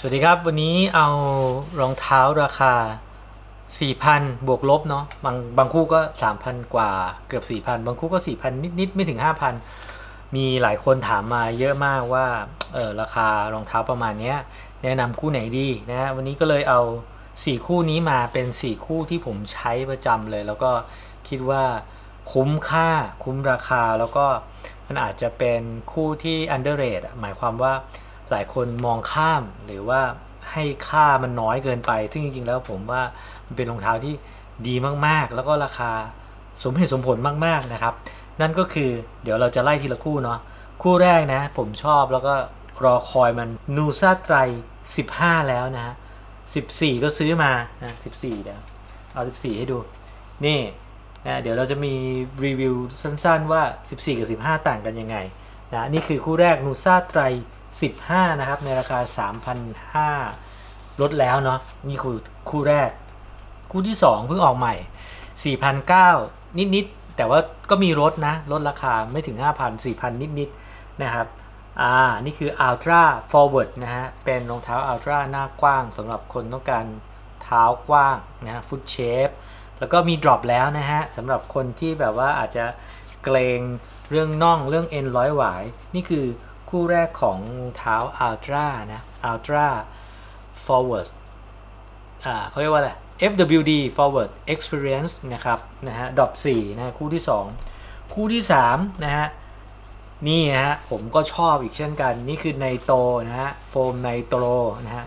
สวัสดีครับ วันนี้เอารองเท้าราคา 4,000 บวกลบเนาะบางบางคู่ก็ 3,000 กว่าเกือบ 4,000 บางคู่ก็ 4,000 นิด ๆ ไม่ถึง 5,000 มีหลายคนถามมาเยอะมากว่าเออราคารองเท้าประมาณนี้แนะนำคู่ไหนดีนะวันนี้ก็เลยเอา 4 คู่นี้มาเป็น 4 คู่ที่ผมใช้ประจำเลย แล้วก็คิดว่าคุ้มค่าคุ้มราคาแล้วก็มันอาจจะเป็นคู่ที่ underrate หมายความว่า หลายคนมองข้ามหรือว่าให้ค่ามันน้อยเกินไป ซึ่งจริงๆแล้วผมว่ามันเป็นรองเท้าที่ดีมากๆ แล้วก็ราคาสมเหตุสมผลมากๆนะครับ นั่นก็คือเดี๋ยวเราจะไล่ทีละคู่เนาะคู่แรกนะผมชอบแล้วก็รอคอยมันนูซาไตร 15 แล้วนะฮะ14 ก็ซื้อมานะ14 เดี๋ยวเอา 14 ให้ดู นี่นะเดี๋ยวเราจะมีรีวิวสั้นๆว่า 14 กับ 15 ต่างกันยังไงนะนี่คือคู่แรกนูซาไตร15 นะครับ ในราคา 3,500ลดแล้วเนาะนี่คือคู่แรก คู่ที่ 2 เพิ่งออกใหม่ 4,900 นิด ๆ แต่ว่าก็มีลดนะ ลดราคาไม่ถึง 5,000 4,000 นิด ๆ นะครับอ่านี่คือ Ultra Forward นะฮะ เป็นรองเท้า Ultra หน้ากว้างสำหรับคนต้องการเท้ากว้างนะฮะ Foot Shape แล้วก็มี drop แล้วนะฮะสำหรับคนที่แบบว่าอาจจะเกรงเรื่องน่องเรื่องเอ็นร้อยหวาย นี่คือ คู่แรกของรองเท้า Ultra นะ Ultra Forward อ่าเขาเรียกว่าอะไร FWD Forward Experience นะครับนะฮะดรอป4นะฮะคู่ที่ 2 คู่ที่3นะฮะนี่ฮะผมก็ชอบอีกเช่นกัน นี่คือไนโตรนะฮะโฟมไนโตรนะฮะ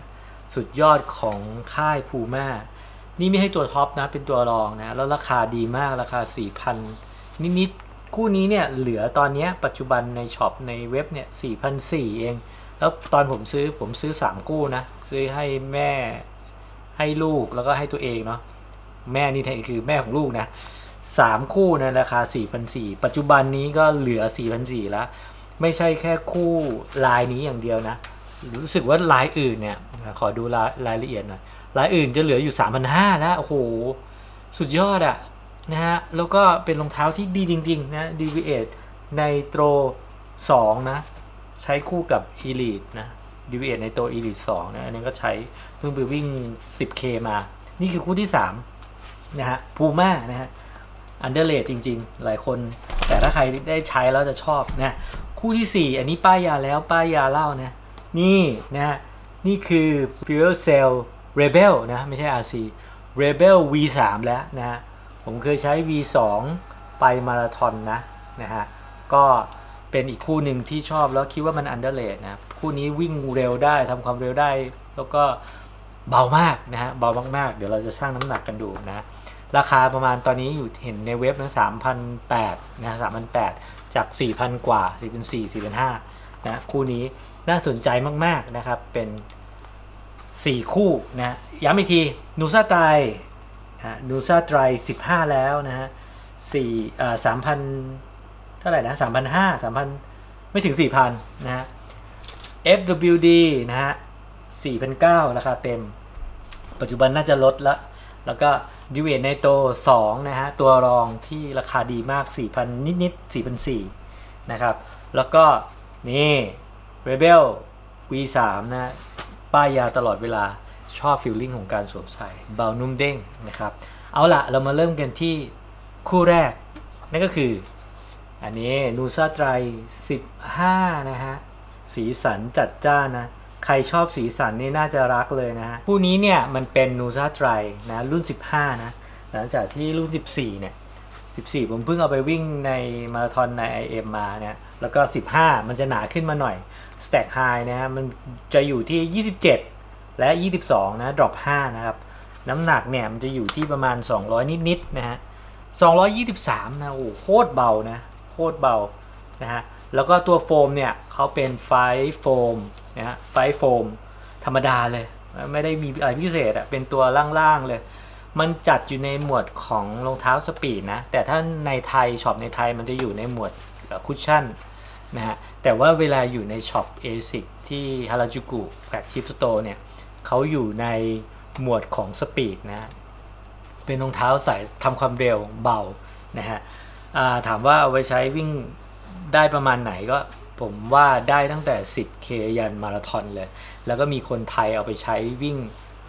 สุดยอดของค่ายพูม่านี่ไม่ให้ตัวท็อปนะ เป็นตัวรองนะ แล้วราคาดีมากราคา 4,000 นิด คู่นี้เนี่ยเหลือตอนนี้ปัจจุบันในช็อปในเว็บเนี่ย4,400เอง แล้วตอนผมซื้อผมซื้อ3คู่นะ ซื้อให้แม่ให้ลูกแล้วก็ให้ตัวเองเนาะแม่นี่คือแม่ของลูกนะสามคู่ในะราคา4,400 ปัจจุบันนี้ก็เหลือ4,400 แล้ว ไม่ใช่แค่คู่ลายนี้อย่างเดียวนะ รู้สึกว่าลายอื่นเนี่ย ขอดูรายรายละเอียดหน่อยลายอื่นจะเหลืออยู่ 3,500 แล้ว โอ้โห สุดยอดอะ นะฮะ แล้วก็เป็นรองเท้าที่ดีจริงๆนะ DV8 ในโตร2นะ ใช้คู่กับ Elite นะ DV8 ในโตร Elite 2 นะ อันนี้ก็ใช้เพิ่งไปวิ่ง 10K มา นี่คือคู่ที่ 3 นะฮะ Puma นะฮะอันเดอร์เลจริงๆ หลายคน แต่ถ้าใครได้ใช้แล้วจะชอบนะ คู่ที่ 4 อันนี้ป้ายยาแล้วป้ายยาเล่านะ นี่นะฮะ นี่คือ Pure Cell Rebel นะ ไม่ใช่ RC Rebel V3 แล้วนะฮะ ผมเคยใช้ V2 ไปมาราธอนนะนะฮะก็เป็นอีกคู่หนึ่งที่ชอบแล้วคิดว่ามันอันเดอร์เลดนะคู่นี้วิ่งเร็วได้ทำความเร็วได้ แล้วก็เบามากนะฮะเบามากๆ เดี๋ยวเราจะชั่งน้ำหนักกันดูนะราคาประมาณตอนนี้อยู่เห็นในเว็บนะสามพันแปดนะสามพันแปดจากสี่พันกว่าสี่พันสี่สี่พันห้านะคู่นี้น่าสนใจมาก ๆ นะครับ เป็นสี่คู่นะย้ำอีกทีนูซาไต รนะนูซาไตรสิบห้าแล้วนะฮะสี่เอ่อสามพันเท่าไหร่นะสามพันห้าสามพันไม่ถึงสี่พันนะฮะ FWD นะฮะสี่พันเก้าราคาเต็ม ปัจจุบันน่าจะลดละแล้วก็ดิเวในโต2นะฮะ ตัวรองที่ราคาดีมาก 4,000 นิดๆ4,400นะครับ แล้วก็ นี่ Rebel V3 นะ ป้ายยาตลอดเวลา ชอบฟิลลิ่งของการสวมใส่เบานุ่มเด้งนะครับ เอาละเรามาเริ่มกันที่คู่แรก นั่นก็คือ อันนี้นูซาไตร15 นะฮะ สีสันจัดจ้านนะ ใครชอบสีสันนี่น่าจะรักเลยนะฮะคู่นี้เนี่ยมันเป็นนูซาไตรนะ รุ่น 15 นะ หลังจากที่รุ่น 14 เนี่ย 14 ผมเพิ่งเอาไปวิ่งในมาราธอนใน IM มาเนี่ย แล้วก็ 15 มันจะหนาขึ้นมาหน่อย Stack High นะฮะ มันจะอยู่ที่ 27 และ 22 นะ Drop 5นะครับ น้ำหนักเนี่ยมันจะอยู่ที่ประมาณ 200 นิดๆนะฮะ223 นะโอ้โหโคตรเบานะ โคตรเบานะฮะแล้วก็ตัวโฟมเนี่ยเขาเป็นไฟโฟมนะฮะไฟโฟมธรรมดาเลย ไม่ได้มีอะไรพิเศษอะเป็นตัวล่างๆเลย มันจัดอยู่ในหมวดของรองเท้าสปีดนะ แต่ถ้าในไทยช็อปในไทยมันจะอยู่ในหมวดคุชชั่นนะฮะแต่ว่าเวลาอยู่ในช็อปเอซิกที่ฮาราจูกุแฟลกชิพสโตร์เนี่ย เขาอยู่ในหมวดของสปีดนะฮะเป็นรองเท้าใส่ทำความเร็วเบานะฮะาถามว่าเอาไว้ใช้วิ่งได้ประมาณไหนก็ผมว่าได้ตั้งแต่ 10K ยันมาราธอนเลย แล้วก็มีคนไทยเอาไปใช้วิ่ง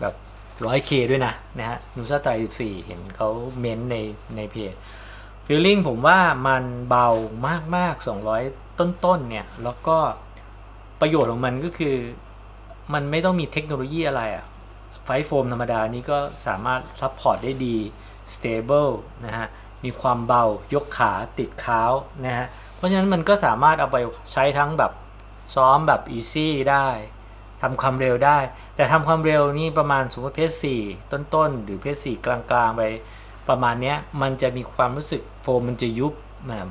แบบ 100K ด้วยนะนะฮะนูซ่าไตร14 เห็นเขาเม้นต์ในในเพจฟีลลิ่งผมว่ามันเบามากๆ 200 ต้นๆเนี่ย แล้วก็ประโยชน์ของมันก็คือ มันไม่ต้องมีเทคโนโลยีอะไรอะไฟโฟมธรรมดานี้ก็สามารถซัพพอร์ตได้ดี stable นะฮะ มีความเบายกขาติดเท้านะฮะ เพราะฉะนั้นมันก็สามารถเอาไปใช้ทั้งแบบซ้อมแบบ easy ได้ทำความเร็วได้ แต่ทำความเร็วนี่ประมาณสมมติเพจ4ต้นๆ หรือเพจ4กลางๆ ไปประมาณเนี้ยมันจะมีความรู้สึกโฟมมันจะยุบ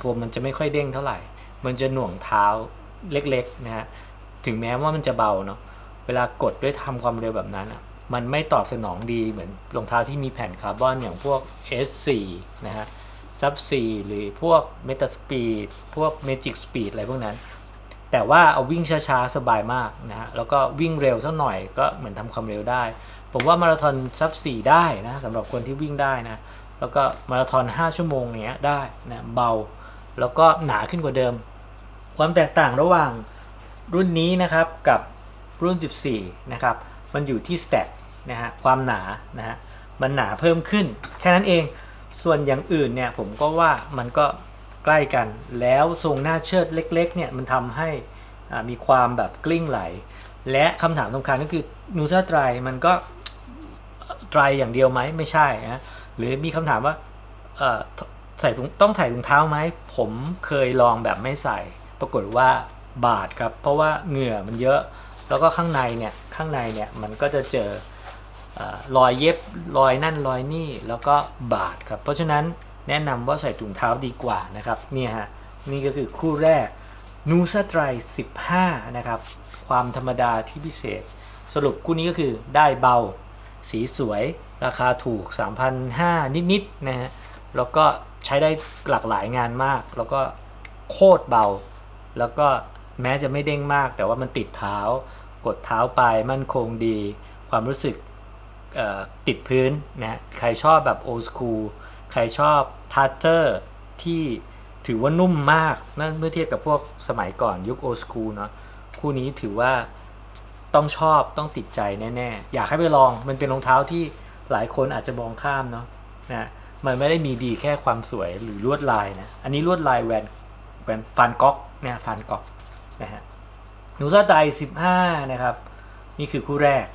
โฟมมันจะไม่ค่อยเด้งเท่าไหร่ มันจะหน่วงเท้าเล็กๆนะฮะ ถึงแม้ว่ามันจะเบาเนาะ เวลากดด้วยทำความเร็วแบบนั้นอะมันไม่ตอบสนองดีเหมือนรองเท้าที่มีแผ่นคาร์บอนอย่างพวก S4 นะฮะ Sub 4หรือพวก Meta Speed พวก Magic Speed อะไรพวกนั้น แต่ว่าเอาวิ่งช้าๆ สบายมากนะฮะ แล้วก็วิ่งเร็วสักหน่อยก็เหมือนทำความเร็วได้ ผมว่ามาราธอนซับ4ได้นะสำหรับคนที่วิ่งได้นะ แล้วก็มาราธอน 5 ชั่วโมงเนี้ยได้นะเบา แล้วก็หนาขึ้นกว่าเดิม ความแตกต่างระหว่างรุ่นนี้นะครับกับ รุ่น 14 นะครับ มันอยู่ที่ stat นะฮะ ความหนา นะฮะ มันหนาเพิ่มขึ้น แค่นั้นเอง ส่วนอย่างอื่นเนี่ย ผมก็ว่ามันก็ใกล้กัน แล้วทรงหน้าเชิดเล็กๆ เนี่ย มันทำให้มีความแบบกลิ้งไหล และคำถามสำคัญก็คือนูซ่าไตรมันก็ไตรอย่างเดียวไหมไม่ใช่นะหรือมีคำถามว่าใส่ต้องใส่ถุงเท้าไหม ผมเคยลองแบบไม่ใส่ ปรากฏว่าบาดครับ เพราะว่าเหงื่อมันเยอะ แล้วก็ข้างในเนี่ยข้างในเนี่ยมันก็จะเจอเอ่อรอยเย็บรอยนั่นรอยนี่แล้วก็บาดครับ เพราะฉะนั้นแนะนำว่าใส่ถุงเท้าดีกว่านะครับเนี่ยฮะนี่ก็คือคู่แรกนูซาไตร15 นะครับ ความธรรมดาที่พิเศษ สรุปคู่นี้ก็คือได้เบาสีสวยราคาถูก 3,500 นิดๆนะฮะแล้วก็ใช้ได้หลากหลายงานมาก แล้วก็โคตรเบา แล้วก็แม้จะไม่เด้งมาก แต่ว่ามันติดเท้า กดเท้าไปมั่นคงดี ความรู้สึกติดพื้นนะใครชอบแบบโอ s คูลใครชอบทัตเตอร์ที่ถือว่านุ่มมากนะเมื่อเทียบกับพวกสมัยก่อนยุคโอ s คูลเนาะคู่นี้ถือว่าต้องชอบต้องติดใจแน่ๆ อยากให้ไปลองมันเป็นรองเท้าที่หลายคนอาจจะมองข้ามเนาะนะมันไม่ได้มีดีแค่ความสวยหรือลวดลายนะ อันนี้ลวดลายแวนแวนฟันก๊อกเนี่ยฟันก๊อกนะฮะ นูซาได15นะครับ นี่คือคู่แรก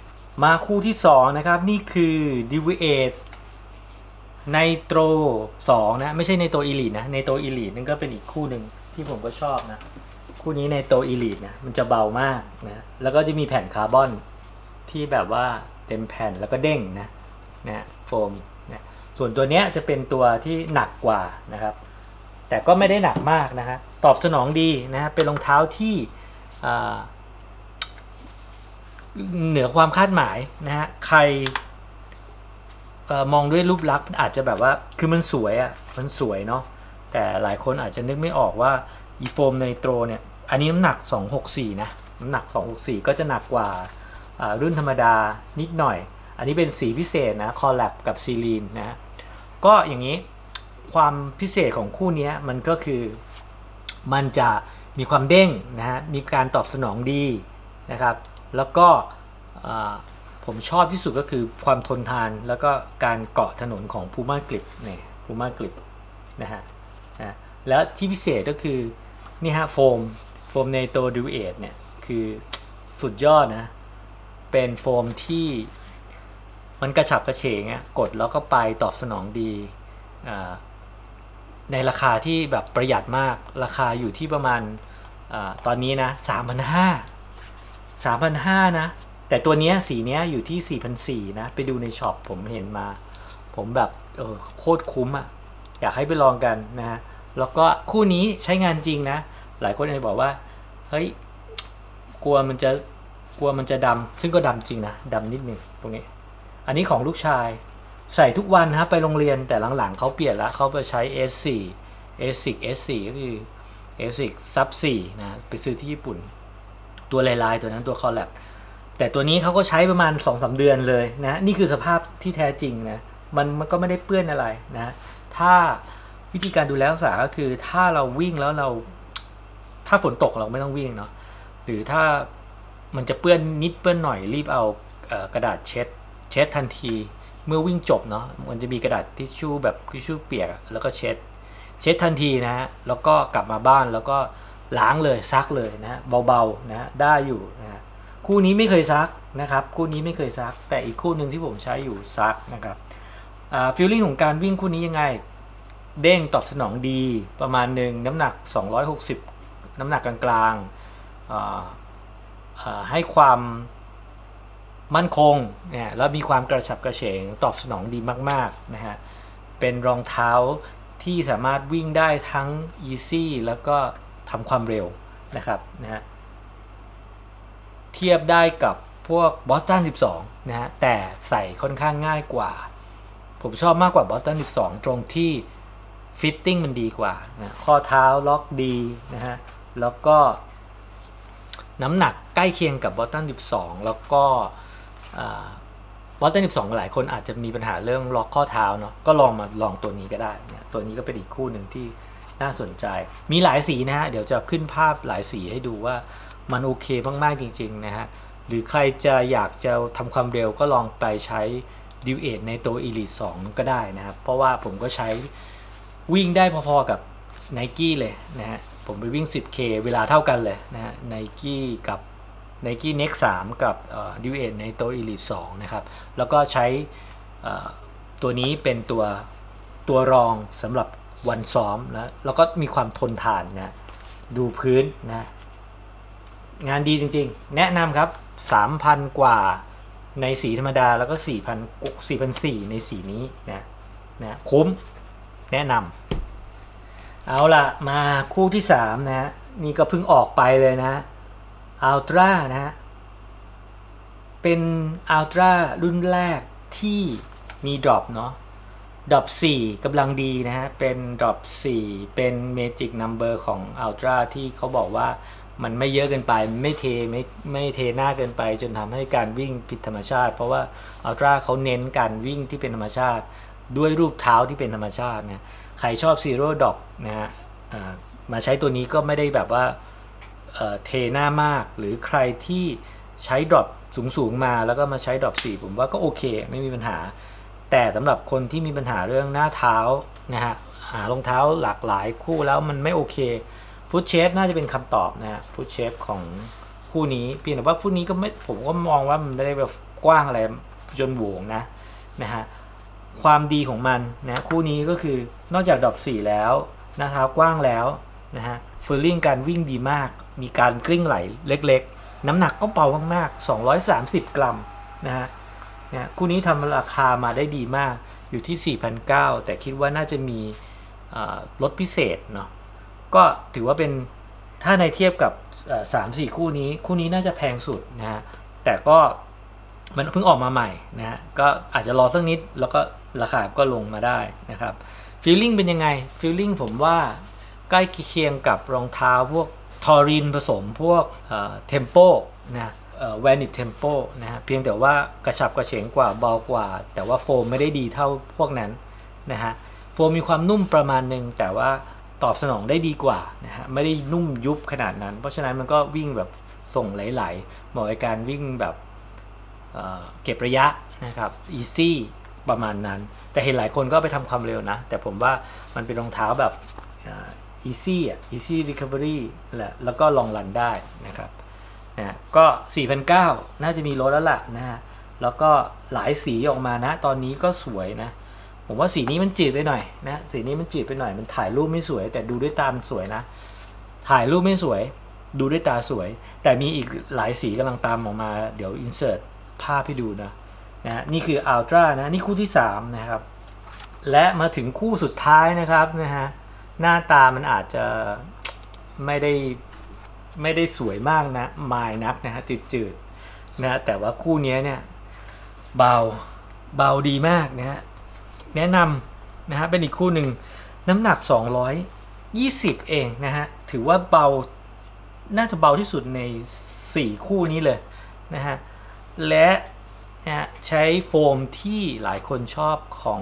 มาคู่ที่2นะครับ นี่คือ d v 8ไนโตร2นะ ไม่ใช่ในโตอีลีนะในโตอีลีนั่นก็เป็นอีกคู่หนึ่งที่ผมก็ชอบนะ คู่นี้ในโตอีลีนะ มันจะเบามากนะ แล้วก็จะมีแผ่นคาร์บอนที่แบบว่าเต็มแผ่นแล้วก็เด้งนะนะโฟมนะส่วนตัวเนี้ยจะเป็นตัวที่หนักกว่านะครับ แต่ก็ไม่ได้หนักมากนะฮะตอบสนองดีนะฮะเป็นรองเท้าที่ เหนือความคาดหมายนะฮะใครอมองด้วยรูปลักษณ์อาจจะแบบว่าคือมันสวยอะ่ะมันสวยเนาะแต่หลายคนอาจจะนึกไม่ออกว่าอีโฟมไนโตรเนี่ยอันนี้น้ำหนัก 264 นะน้ำหนัก 264 ก็จะหนักกว่าอ่ารุ่นธรรมดานิดหน่อย อันนี้เป็นสีพิเศษนะคอลแลบกับซีลีนนะก็อย่างนี้ความพิเศษของคู่นี้มันก็คือมันจะ มีความเด้งนะฮะมีการตอบสนองดีนะครับ แล้วก็ผมชอบที่สุดก็คือความทนทานแล้วก็การเกาะถนนของ Puma Grip เนี่ย Puma Grip นะฮะนะแล้วที่พิเศษก็คือนี่ฮะโฟมโฟมในตัวดูเอทเนี่ยคือสุดยอดนะ เป็นโฟมที่มันกระฉับกระเฉงอะกดแล้วก็ไปตอบสนองดีอ่า ในราคาที่แบบประหยัดมาก ราคาอยู่ที่ประมาณอตอนนี้นะสามพันห้าสามพันห้านะ แต่ตัวเนี้ยสีเนี้ยอยู่ที่สี่พันสี่นะ ไปดูในช็อปผมเห็นมา ผมแบบเออโคตรคุ้มอะอยากให้ไปลองกันนะฮะ แล้วก็คู่นี้ใช้งานจริงนะ หลายคนอาจจะบอกว่า เฮ้ย กลัวมันจะกลัวมันจะดำ ซึ่งก็ดำจริงนะดำนิดนึงตรงนี้ อันนี้ของลูกชาย ใส่ทุกวันครับไปโรงเรียนแต่หลังๆเขาเปลี่ยนแล้วเขาไปใช้ S4 S6 S4 ก็คือ S6 Sub 4นะไปซื้อที่ญี่ปุ่น ตัวลายๆ ตัวนั้นตัวคอลแลบแต่ตัวนี้เขาก็ใช้ประมาณ 2-3 เดือนเลยนะนี่คือสภาพที่แท้จริงนะมันมันก็ไม่ได้เปื้อนอะไรนะถ้าวิธีการดูแลรักษาก็คือถ้าเราวิ่งแล้วเรา ถ้าฝนตกเราไม่ต้องวิ่งเนาะหรือถ้ามันจะเปื้อนนิดเปื้อนหน่อยรีบเอากระดาษเช็ด เช็ดทันที เมื่อวิ่งจบเนาะมันจะมีกระดาษทิชชู่แบบทิชชู่เปียกแล้วก็เช็ด เช็ดทันทีนะฮะแล้วก็กลับมาบ้านแล้วก็ล้างเลยซักเลยนะฮะเบาๆนะฮะได้อยู่นะฮะคู่นี้ไม่เคยซักนะครับคู่นี้ไม่เคยซัก แต่อีกคู่หนึ่งที่ผมใช้อยู่ซักนะครับฟีลลิ่งของการวิ่งคู่นี้ยังไง เด้งตอบสนองดีประมาณหนึ่งน้ำหนัก 260 น้ำหนักกลางๆให้ความ มั่นคงเนี่ยแล้วมีความกระฉับกระเฉงตอบสนองดีมากๆนะฮะเป็นรองเท้าที่สามารถวิ่งได้ทั้ง easy แล้วก็ทำความเร็วนะครับนะฮะเทียบได้กับพวก Boston 12 นะฮะแต่ใส่ค่อนข้างง่ายกว่า ผมชอบมากกว่า Boston 12 ตรงที่ fitting มันดีกว่านะข้อเท้าล็อกดีนะฮะแล้วก็น้ำหนักใกล้เคียงกับ Boston 12 แล้วก็ วอลเตอร์12 หลายคนอาจจะมีปัญหาเรื่องล็อกข้อเท้าเนาะก็ลองมาลองตัวนี้ก็ได้ ตัวนี้ก็เป็นอีกคู่หนึ่งที่น่าสนใจ มีหลายสีนะฮะ เดี๋ยวจะขึ้นภาพหลายสีให้ดูว่ามันโอเคมาก ๆ จริง ๆ นะฮะ หรือใครจะอยากจะทำความเร็วก็ลองไปใช้ดิวเอทในตัว Elite 2 ก็ได้นะครับ เพราะว่าผมก็ใช้วิ่งได้พอ ๆ กับ n i กี้เลยนะฮะ ผมไปวิ่ง 10K เวลาเท่ากันเลยนะฮะ n i กี้กับ Nike Next 3กับดิวเอในตัว Elite 2 นะครับ แล้วก็ใช้ตัวนี้เป็นตัวตัวรองสำหรับวันซ้อมนะ แล้วก็มีความทนทานนะ ดูพื้นนะ งานดีจริงๆ แนะนำครับ 3,000 กว่าในสีธรรมดาแล้วก็ 4,000 4,400ในสีนี้นะนะคุ้มแนะนำเอาล่ะมาคู่ที่ 3 นะ นี่ก็เพิ่งออกไปเลยนะ อัลตร้านะฮะ เป็นอัลตร้ารุ่นแรกที่มีดรอปเนาะดรอป4กำลังดีนะฮะ เป็นดรอป4เป็นเมจิกนัมเบอร์ของอัลตร้าที่เขาบอกว่ามันไม่เยอะเกินไป ไม่เทไม่ไม่เทหน้าเกินไป จนทำให้การวิ่งผิดธรรมชาติ เพราะว่าอัลตร้าเขาเน้นการวิ่งที่เป็นธรรมชาติ ด้วยรูปเท้าที่เป็นธรรมชาตินะใครชอบซีโร่ดอกนะฮะมาใช้ตัวนี้ก็ไม่ได้แบบว่า เทหน้ามาก หรือใครที่ใช้ดรอปสูงๆมาแล้วก็มาใช้ดรอป4ผมว่าก็โอเค ไม่มีปัญหา แต่สำหรับคนที่มีปัญหาเรื่องหน้าเท้านะฮะหารองเท้าหลากหลายคู่แล้วมันไม่โอเคฟุตเชฟน่าจะเป็นคำตอบนะฮะฟุตเชฟของคู่นี้เพียงแต่ว่าคู่นี้ก็ไม่ผมก็มองว่ามันไม่ได้แบบกว้างอะไรจนโหวงนะนะฮะความดีของมันนะคู่นี้ก็คือนอกจากดรอป4แล้วนะครับกว้างแล้วนะฮะฟีลลิ่งการวิ่งดีมาก มีการกลิ้งไหลเล็กๆ น้ำหนักก็เบามากๆ 230 กรัมนะฮะนี่ยคู่นี้ทำราคามาได้ดีมากอยู่ที่ 4,900 แต่คิดว่าน่าจะมีลดพิเศษเนาะก็ถือว่าเป็นถ้าในเทียบกับสามสี่คู่นี้ คู่นี้น่าจะแพงสุดนะฮะแต่ก็มันเพิ่งออกมาใหม่นะฮะก็อาจจะรอสักนิดแล้วก็ราคาก็ลงมาได้นะครับฟีลลิ่งเป็นยังไงฟีลลิ่งผมว่าใกล้เคียงกับรองเท้าพวก ทอรินผสมพวกเทมโปนะแวนิตเทมโปนะฮะเพียงแต่ว่ากระฉับกระเฉงกว่าเบากว่า แต่ว่าโฟมไม่ได้ดีเท่าพวกนั้นนะฮะโฟมมีความนุ่มประมาณหนึ่งแต่ว่าตอบสนองได้ดีกว่านะฮะไม่ได้นุ่มยุบขนาดนั้น เพราะฉะนั้นมันก็วิ่งแบบส่งไหลๆเหมาะกับการวิ่งแบบเเก็บระยะนะครับ easy ประมาณนั้น แต่เห็นหลายคนก็ไปทำความเร็วนะ แต่ผมว่ามันเป็นรองเท้าแบบ easy อะ easy recovery แหละแล้วก็ลองรันได้นะครับนะก็ 4,900 น่าจะมีลดแล้วล่ะนะฮะแล้วก็หลายสีออกมานะ ตอนนี้ก็สวยนะ ผมว่าสีนี้มันจืดไปหน่อยนะสีนี้มันจืดไปหน่อยมันถ่ายรูปไม่สวย แต่ดูด้วยตามสวยนะ ถ่ายรูปไม่สวย ดูด้วยตาสวย แต่มีอีกหลายสีกำลังตามออกมา เดี๋ยวอินเสิร์ตภาพให้ดูนะนะฮะนี่คืออัลตร้านะ นี่คู่ที่ 3 นะครับ และมาถึงคู่สุดท้ายนะครับนะฮะ หน้าตามันอาจจะไม่ได้ไม่ได้สวยมากนะมายนักนะฮะจืดๆนะแต่ว่าคู่นี้เนี่ยเบาเบาดีมากนะฮะแนะนำนะฮะเป็นอีกคู่หนึ่งน้ำหนัก 220 เองนะฮะถือว่าเบาน่าจะเบาที่สุดใน 4 คู่นี้เลยนะฮะและนะฮะใช้โฟมที่หลายคนชอบของ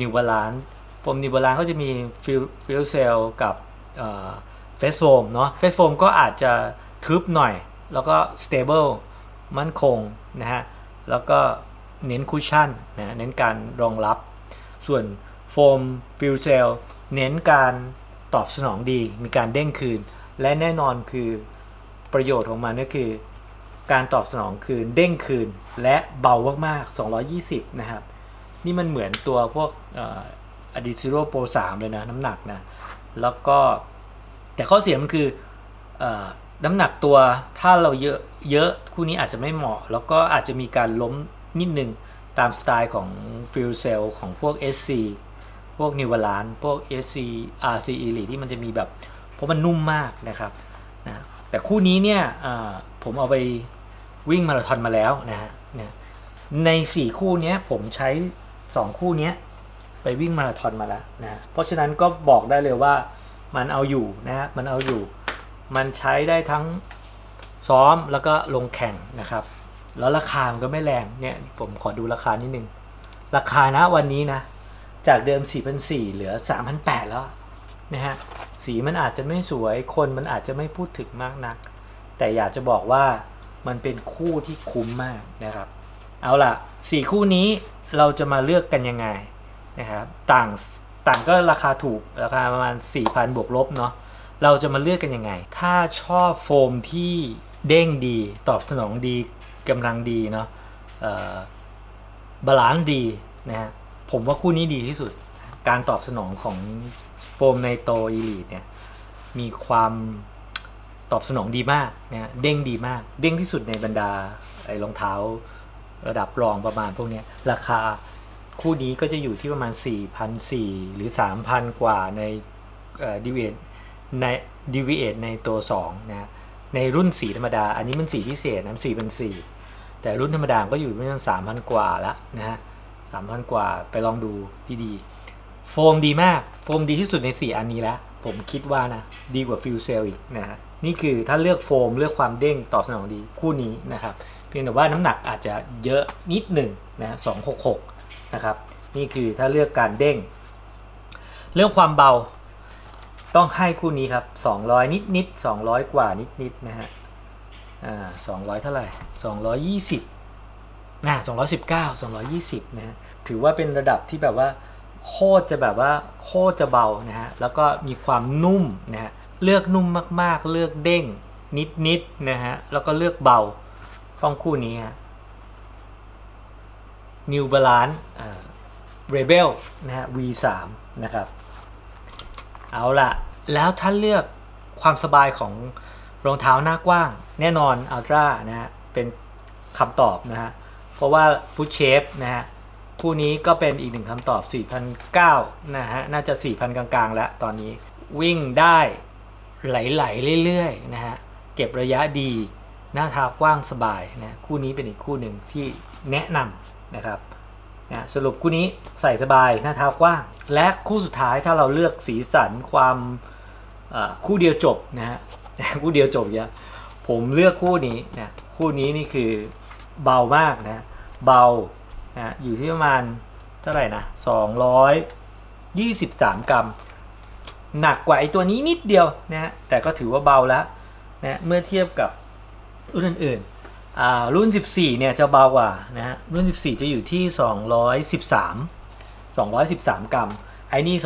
New Balance โฟม New Balance เขาจะมีฟิลฟิลเซลกับเฟสโฟมเนาะเฟสโฟมก็อาจจะทึบหน่อย แล้วก็ stable มั่นคงนะฮะ แล้วก็เน้นคุชชั่นนะเน้นการรองรับ ส่วนโฟมฟิลเซลเน้นการตอบสนองดี มีการเด้งคืน และแน่นอนคือประโยชน์ของมันก็คือ การตอบสนองคืนเด้งคืน และเบามากๆ 220 นะครับ นี่มันเหมือนตัวพวก อดิซิโรโปร3เลยนะน้ำหนักนะ แล้วก็แต่ข้อเสียมันคืออน้ำหนักตัวถ้าเราเยอะเยอะคู่นี้อาจจะไม่เหมาะ แล้วก็อาจจะมีการล้มนิดนึงตามสไตล์ของฟิลเซลของพวก SC พวกนิว a ลานพวก SC RC Elite ที่มันจะมีแบบ เพราะมันนุ่มมากนะครับนะแต่คู่นี้เนี่ยผมเอาไปวิ่งมาราธอนมาแล้วนะฮะเนี่ยใน 4 คู่นี้ผมใช้ 2 คู่นี้ ไปวิ่งมาราธอนมาแล้วนะเพราะฉะนั้นก็บอกได้เลยว่ามันเอาอยู่นะฮะมันเอาอยู่ มันใช้ได้ทั้งซ้อมแล้วก็ลงแข่งนะครับ แล้วราคามันก็ไม่แรงเนี่ยผมขอดูราคานิดนึง ราคานะวันนี้นะ จากเดิม 4,400เหลือ 3,800 แล้วนะฮะสีมันอาจจะไม่สวยคนมันอาจจะไม่พูดถึงมากนัก แต่อยากจะบอกว่ามันเป็นคู่ที่คุ้มมากนะครับ เอาล่ะ 4 คู่นี้เราจะมาเลือกกันยังไง นะครับต่างต่างก็ราคาถูกราคาประมาณ 4,000 บวกลบเนาะเราจะมาเลือกกันยังไง ถ้าชอบโฟมที่เด้งดี ตอบสนองดีกำลังดีเนาะบาลานซ์ดีนะฮะผมว่าคู่นี้ดีที่สุด การตอบสนองของโฟมในโตอีลีดเนี่ยมีความตอบสนองดีมากนะเด้งดีมาก เด้งที่สุดในบรรดาไอ้รองเท้าระดับรองประมาณพวกนี้ราคา คู่นี้ก็จะอยู่ที่ประมาณ4,400หรือ 3,000 กว่าในดีเวทในดีเวทในตัว2นะในรุ่นสีธรรมดา อันนี้มันสีพิเศษนะ4 4 0 0แต่รุ่นธรรมดาก็อยู่ประมาณ3,000กว่าล้วนะฮะสามพันกว่าไปลองดูดีๆโฟมดีมาก โฟมดีที่สุดใน 4 อันนี้แล้ว ผมคิดว่านะ ดีกว่าฟิวเซลอีกนะฮะนี่คือถ้าเลือกโฟมเลือกความเด้งตอบสนองดีคู่นี้นะครับ เพียงแต่ว่าน้ำหนักอาจจะเยอะนิดหนึ่งนะสองหกหก นะครับ นี่คือถ้าเลือกการเด้ง เรื่องความเบาต้องให้คู่นี้ครับ 200 นิดนิด200 กว่านิดนิดนะฮะอ่า200 เท่าไหร่ 220นะ219 220นะฮะถือว่าเป็นระดับที่แบบว่า โคตรจะแบบว่าโคตรจะเบานะฮะแล้วก็มีความนุ่มนะฮะเลือกนุ่มมากๆ เลือกเด้งนิดๆนะฮะแล้วก็เลือกเบาต้องคู่นี้ฮะ New Balance อ่า Rebel นะฮะ V3 นะครับ เอาล่ะแล้วถ้าเลือกความสบายของรองเท้าหน้ากว้าง แน่นอน Ultra นะฮะ เป็นคำตอบนะฮะ เพราะว่าฟุตเชฟนะฮะ คู่นี้ก็เป็นอีกหนึ่งคำตอบ4,900นะฮะ น่าจะ 4,000 กลางๆ แล้วตอนนี้วิ่งได้ไหลๆเรื่อยๆนะฮะ เก็บระยะดี หน้าเท้ากว้างสบายนะ คู่นี้เป็นอีกคู่หนึ่งที่แนะนำ นะครับนะสรุปคู่นี้ใส่สบายหน้าเท้ากว้าง และคู่สุดท้ายถ้าเราเลือกสีสันความคู่เดียวจบนะฮะคู่เดียวจบเยอะผมเลือกคู่นี้นะคู่นี้นี่คือเบามากนะเบานะอยู่ที่ประมาณเท่าไหร่นะ223 กรัม หนักกว่าไอตัวนี้นิดเดียวนะแต่ก็ถือว่าเบาแล้วนะเมื่อเทียบกับรุ่นอื่นๆอ่า รุ่น 14 เนี่ยจะเบากว่านะฮะรุ่น 14 จะอยู่ที่ 213 213 กรัม ไอ้นี่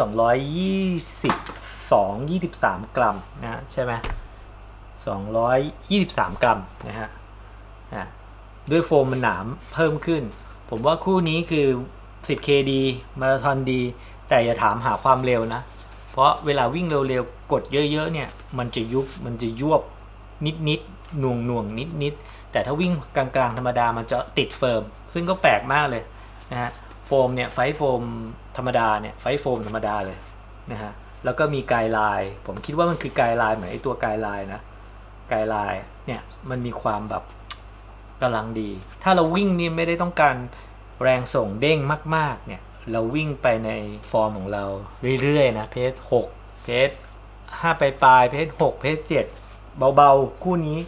222 23 กรัมนะฮะใช่ไหม223 กรัมนะฮะอ่าด้วยโฟมมันหนามเพิ่มขึ้น ผมว่าคู่นี้คือ 10K ดีมาราธอนดี แต่อย่าถามหาความเร็วนะ เพราะเวลาวิ่งเร็วๆ กดเยอะๆ เนี่ย มันจะยุบ มันจะยวบนิดๆหน่วงๆ นิดๆ แต่ถ้าวิ่งกลางๆธรรมดามันจะติดเฟิร์ม ซึ่งก็แปลกมากเลยนะฮะโฟมเนี่ยไฟโฟมธรรมดาเนี่ยไฟโฟมธรรมดาเลยนะฮะแล้วก็มีไกด์ไลน์ผมคิดว่ามันคือไกด์ไลน์เหมือนไอตัวไกด์ไลน์นะไกด์ไลน์เนี่ยมันมีความแบบกำลังดี ถ้าเราวิ่งนี่ไม่ได้ต้องการแรงส่งเด้งมากๆเนี่ยเราวิ่งไปในฟอร์มของเราเรื่อยๆนะเพจ6เพจ5ปลายปลายเพจ6เพจ7เบาๆ คู่นี้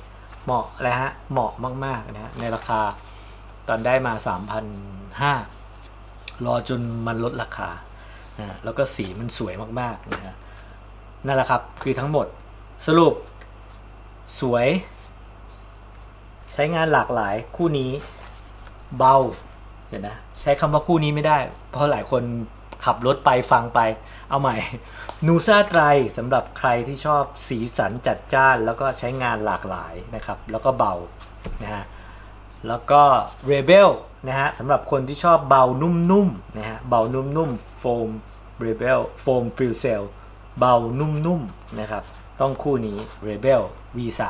เหมาะแล้วฮะ เหมาะมากๆนะฮะในราคาตอนได้มา 3,500 รอจนมันลดราคานะแล้วก็สีมันสวยมากๆนะฮะนั่นแหละครับคือทั้งหมดสรุปสวย ใช้งานหลากหลายคู่นี้เบาเดี๋ยวนะใช้คำว่าคู่นี้ไม่ได้ เพราะหลายคน ขับรถไปฟังไป เอาใหม่ นูซาไตรสำหรับใครที่ชอบสีสันจัดจ้าน แล้วก็ใช้งานหลากหลายนะครับ แล้วก็เบานะฮะแล้วก็ Rebel นะฮะสำหรับคนที่ชอบเบานุ่มๆนะฮะเบานุ่มๆ Foam Rebel Foam Fuel Cell เบานุ่มๆนะครับ ต้องคู่นี้ Rebel V3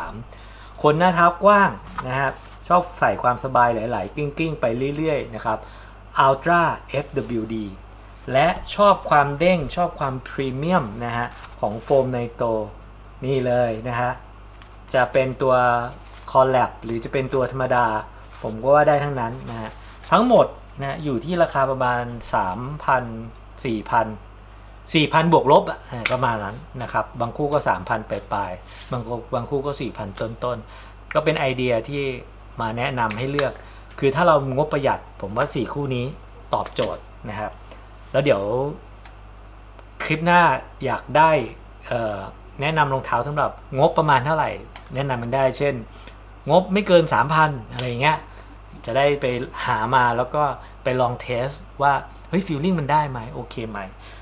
คนหน้าเท้ากว้างนะฮะชอบใส่ความสบายหลาย ๆ กิ้ง ๆ ไปเรื่อย ๆ นะครับ Ultra FWD และชอบความเด้งชอบความพรีเมียมนะฮะของโฟมไนโตนี่เลยนะฮะจะเป็นตัวคอลแลบหรือจะเป็นตัวธรรมดา ผมก็ว่าได้ทั้งนั้นนะฮะทั้งหมดนะอยู่ที่ราคาประมาณ 3,000 4,000 4,000 บวกลบอะอะประมาณนั้นนะครับ บางคู่ก็ 3,000 ปลายๆบางคู่บางคู่ก็ 4,000 ต้นๆ ก็เป็นไอเดียที่มาแนะนำให้เลือก คือถ้าเรางบประหยัดผมว่า 4 คู่นี้ตอบโจทย์นะครับ แล้วเดี๋ยวคลิปหน้าอยากได้แนะนำรองเท้าสำหรับงบประมาณเท่าไหร่ แนะนำมันได้ เช่น งบไม่เกิน 3,000 อะไรอย่างเงี้ยจะได้ไปหามาแล้วก็ไปลองเทสว่า เฮ้ยฟิลลิ่งมันได้ไหมโอเคไหม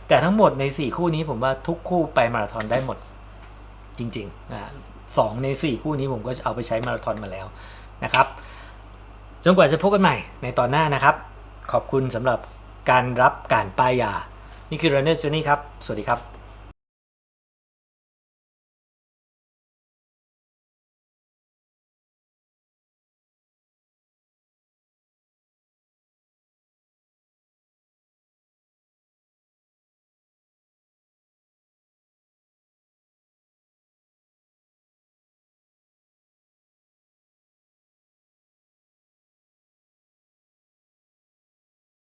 แต่ทั้งหมดใน 4 คู่นี้ผมว่าทุกคู่ไปมาราธอนได้หมดจริงๆนะสองใน 4 คู่นี้ผมก็เอาไปใช้มาราธอนมาแล้วนะครับจนกว่าจะพบกันใหม่ในตอนหน้านะครับ ขอบคุณสำหรับ การรับการป้ายยา นี่คือ Runner Journey ครับ สวัสดีครับ